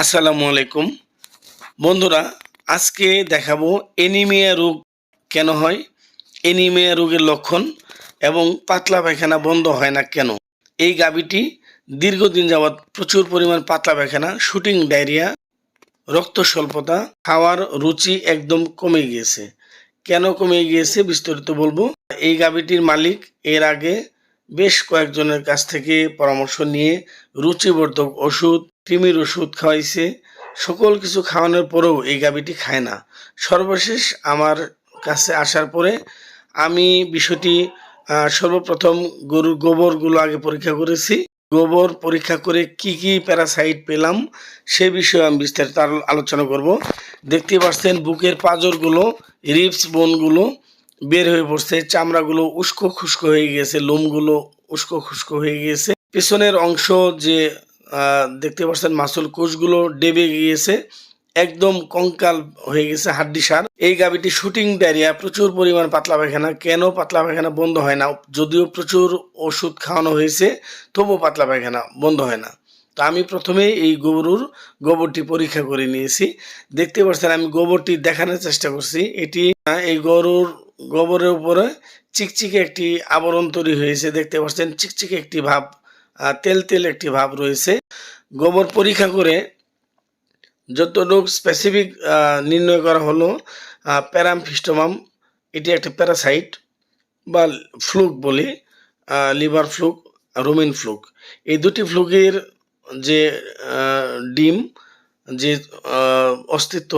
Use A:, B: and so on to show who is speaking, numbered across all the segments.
A: আসসালামু আলাইকুম। বন্ধুরা, আজকে দেখাবো এনিমিয়া রোগ কেন হয়, এনিমিয়া রোগের লক্ষণ এবং পাতলা পায়খানা বন্ধ হয় না কেন? এই গাবিটি দীর্ঘদিন যাবৎ প্রচুর পরিমাণ পাতলা পায়খানা, শুটিং ডায়রিয়া, রক্ত স্বল্পতা, খাওয়ার রুচি একদম কমে গিয়েছে। কেন কমে গিয়েছে বিস্তারিত বলব। এই গাবিটির মালিক এর আগে বেশ কয়েকজনের কাছ থেকে পরামর্শ নিয়ে রুচিবর্ধক ওষুধ কৃমির ওষুধ খাওয়াইছে। সকল কিছু খাওয়ানোর পরেও এই গাবিটি খায় না। সর্বশেষ আমার কাছে আসার পরে আমি বিষয়টি সর্বপ্রথম গরুর গোবরগুলো আগে পরীক্ষা করেছি। গোবর পরীক্ষা করে কি কি প্যারাসাইট পেলাম সে বিষয়ে আমি বিস্তারিত আলো- আলোচনা করব। দেখতে পাচ্ছেন বুকের পাঁজরগুলো, রিপস বোনগুলো বের হয়ে পড়ছে, চামড়াগুলো উস্কো খুস্কো হয়ে গেছে, লোমগুলো উস্কো খুস্কো হয়ে গিয়েছে পেছনের অংশ যে দেখতে পাচ্ছেন মাসুল কোষগুলো ডেবে গিয়েছে, একদম কঙ্কাল হয়ে গেছে হাড্ডি সার। এই গাবিটি শুটিং ডায়রিয়া, প্রচুর পরিমাণ পাতলা পায়খানা, কেন পাতলা পায়খানা বন্ধ হয় না? যদিও প্রচুর ওষুধ খাওয়ানো হয়েছে, তবুও পাতলা পায়খানা বন্ধ হয় না। তো আমি প্রথমে এই গরুর গোবরটি পরীক্ষা করে নিয়েছি। দেখতে পাচ্ছেন আমি গোবরটি দেখানোর চেষ্টা করছি। এটি এই গরুর গোবরের উপরে চিকচিকে একটি আবরণ তৈরি হয়েছে, দেখতে পাচ্ছেন চিকচিকে একটি ভাব। তেল তেল একটি ভাব রয়েছে। গোবর পরীক্ষা করে যতটুকু স্পেসিফিক নির্ণয় করা হলো প্যারামফিস্টোমাম এটি একটা প্যারাসাইট বা ফ্লুক বলি লিভার ফ্লুক রোমিন ফ্লুক এই দুটি ফ্লুকের যে ডিম, যে অস্তিত্ব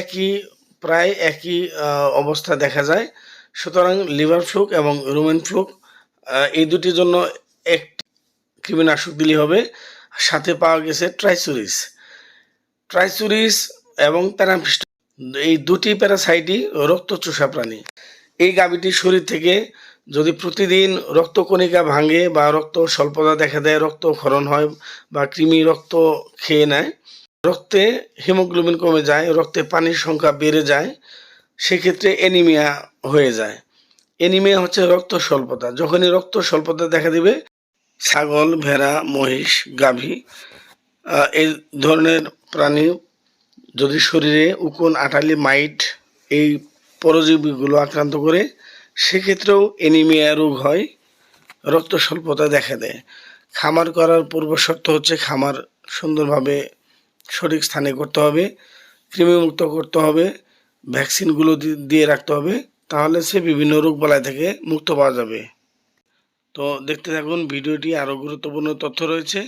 A: একই, প্রায় একই অবস্থা দেখা যায়। সুতরাং লিভার ফ্লুক এবং রোমিন ফ্লুক এই দুটির জন্য একটি কৃমিনাশক দিলেই হবে। সাথে পাওয়া গেছে ট্রাইসুরিস। ট্রাইসুরিস এবং প্যারাফিস্ট এই দুটি প্যারাসাইটই রক্ত রক্তচোষা প্রাণী। এই গাভীটি শরীর থেকে যদি প্রতিদিন রক্তকণিকা ভাঙে বা রক্ত স্বল্পতা দেখা দেয়, রক্ত ক্ষরণ হয় বা কৃমি রক্ত খেয়ে নেয়, রক্তে হিমোগ্লোবিন কমে যায়, রক্তে পানির সংখ্যা বেড়ে যায়, সেক্ষেত্রে অ্যানিমিয়া হয়ে যায়। অ্যানিমিয়া হচ্ছে রক্ত স্বল্পতা। যখনই রক্ত স্বল্পতা দেখা দিবে ছাগল, ভেড়া, মহিষ, গাভী এই ধরনের প্রাণী যদি শরীরে উকুন আটালি মাইট এই পরজীবীগুলো আক্রান্ত করে, সেক্ষেত্রেও এনিমিয়া রোগ হয়, রক্ত স্বল্পতা দেখা দেয়। খামার করার পূর্ব শর্ত হচ্ছে খামার সুন্দরভাবে সঠিক স্থানে করতে হবে, কৃমিমুক্ত করতে হবে, ভ্যাকসিনগুলো দিয়ে রাখতে হবে, তাহলে সে বিভিন্ন রোগ বালাই থেকে মুক্ত পাওয়া যাবে। তো দেখতে থাকুন, ভিডিওটি আরও গুরুত্বপূর্ণ তথ্য রয়েছে।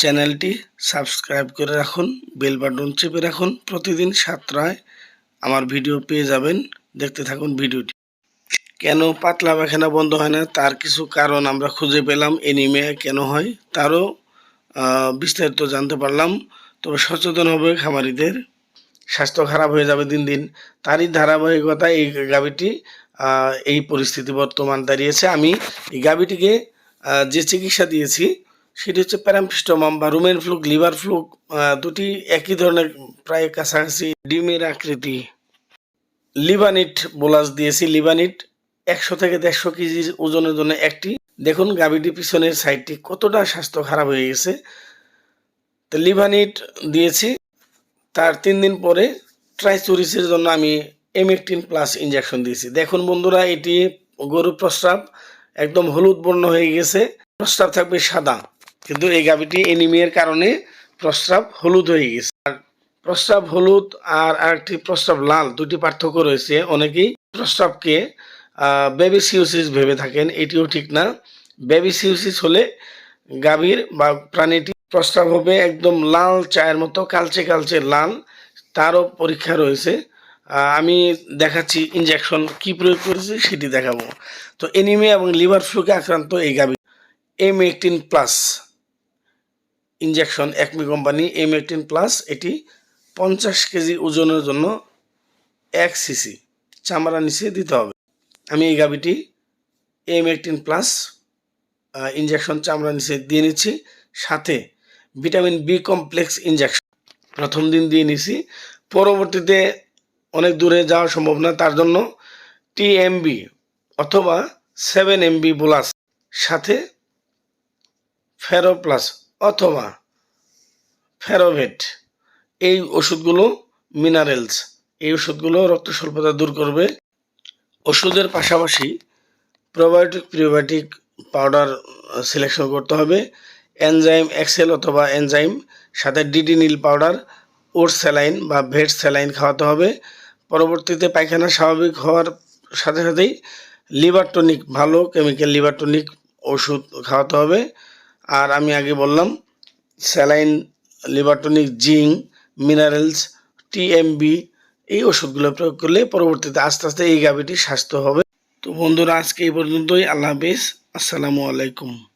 A: চ্যানেলটি সাবস্ক্রাইব করে রাখুন, বেল বাটন চেপে রাখুন। প্রতিদিন সাতটায় আমার ভিডিও পেয়ে যাবেন। দেখতে থাকুন ভিডিওটি। কেন পাতলা পায়খানা বন্ধ হয় না? তার কিছু কারণ আমরা খুঁজে পেলাম এনিমিয়া কেন হয় তারও বিস্তারিত জানতে পারলাম। তবে সচেতন হবে খামারিদের। স্বাস্থ্য খারাপ হয়ে যাবে দিন দিন। তারই ধারাবাহিকতা এই গাভীটি এই পরিস্থিতি বর্তমান দাঁড়িয়েছে। আমি এই গাভীটিকে যে চিকিৎসা দিয়েছি, সেটি হচ্ছে প্যারামফিস্টোমাম বা রুমেন ফ্লুক, লিভার ফ্লুক দুটি একই ধরনের প্রায় কাছাকাছি ডিমের আকৃতি। লিবানিট বোলাস দিয়েছি। লিবানিট একশো থেকে দেড়শো কেজির ওজনের জন্য একটি। দেখুন গাভীটি পিছনের সাইডটি কতটা স্বাস্থ্য খারাপ হয়ে গেছে। তো লিভানিট দিয়েছি। তার তিন দিন পরে ট্রাইচুরিসের জন্য আমি এমেকটিন প্লাস ইঞ্জেকশন দিয়েছি। দেখুন বন্ধুরা, এটি গরুর প্রস্রাব, একদম হলুদ বর্ণ হয়ে গেছে। প্রস্রাব থাকবে সাদা, কিন্তু এই গাভীটি এনিমিয়ার কারণে প্রস্রাব হলুদ হয়ে গেছে। আর প্রস্রাব হলুদ আর আরেকটি প্রস্রাব লাল, দুটি পার্থক্য রয়েছে। অনেকেই প্রস্রাবকে বেবিসিউসিস ভেবে থাকেন, এটিও ঠিক না। বেবিসিউসিস হলে গাভীর বা প্রাণীটি প্রস্রাব হবে একদম লাল চায়ের মতো, কালচে কালচে লাল, তারও পরীক্ষা রয়েছে। আমি দেখাচ্ছি ইনজেকশন কি প্রয়োগ করেছি সেটি দেখাবো। তো এনিমিয়া এবং লিভার ফ্লুকে আক্রান্ত এই গাভী M eighteen plus injection Acme company M eighteen plus এটি পঞ্চাশ কেজি ওজনের জন্য এক সিসি চামড়া নিচে দিতে হবে। আমি এই গাভীটি এম এইটিন প্লাস ইনজেকশন চামড়া নিচে দিয়ে নিচ্ছি, সাথে ভিটামিন বি কমপ্লেক্স ইনজেকশন প্রথম দিন দিয়ে নিছি। পরবর্তীতে অনেক দূরে যাওয়া সম্ভব না, তার জন্য টি টিএমবি অথবা সেভেন এমবি বোলাস, সাথে ফেরো প্লাস অথবা ফেরোভেট। এই ওষুধগুলো মিনারেলস। এই ওষুধগুলো রক্ত স্বল্পতা দূর করবে। ওষুধের পাশাপাশি প্রোবায়োটিক, প্রিবায়োটিক পাউডার সিলেকশন করতে হবে। এনজাইম এক্সেল অথবা এনজাইম, সাথে ডিডি নীল পাউডার ওর স্যালাইন বা ভেট স্যালাইন খাওয়াতে হবে। পরবর্তীতে পায়খানা স্বাভাবিক হওয়ার সাথে সাথেই লিভার টনিক, ভালো কেমিক্যাল লিভার টনিক ওষুধ খাওয়াতে হবে। আর আমি আগে বললাম, saline, liver tonic, zinc, minerals TMB এই ওষুধগুলো প্রয়োগ করলে পরবর্তীতে আস্তে আস্তে এই গাভীটির স্বাস্থ্য হবে। তো বন্ধুরা, আজকে এই পর্যন্তই। আল্লাহ হাফিজ। আসসালামু আলাইকুম।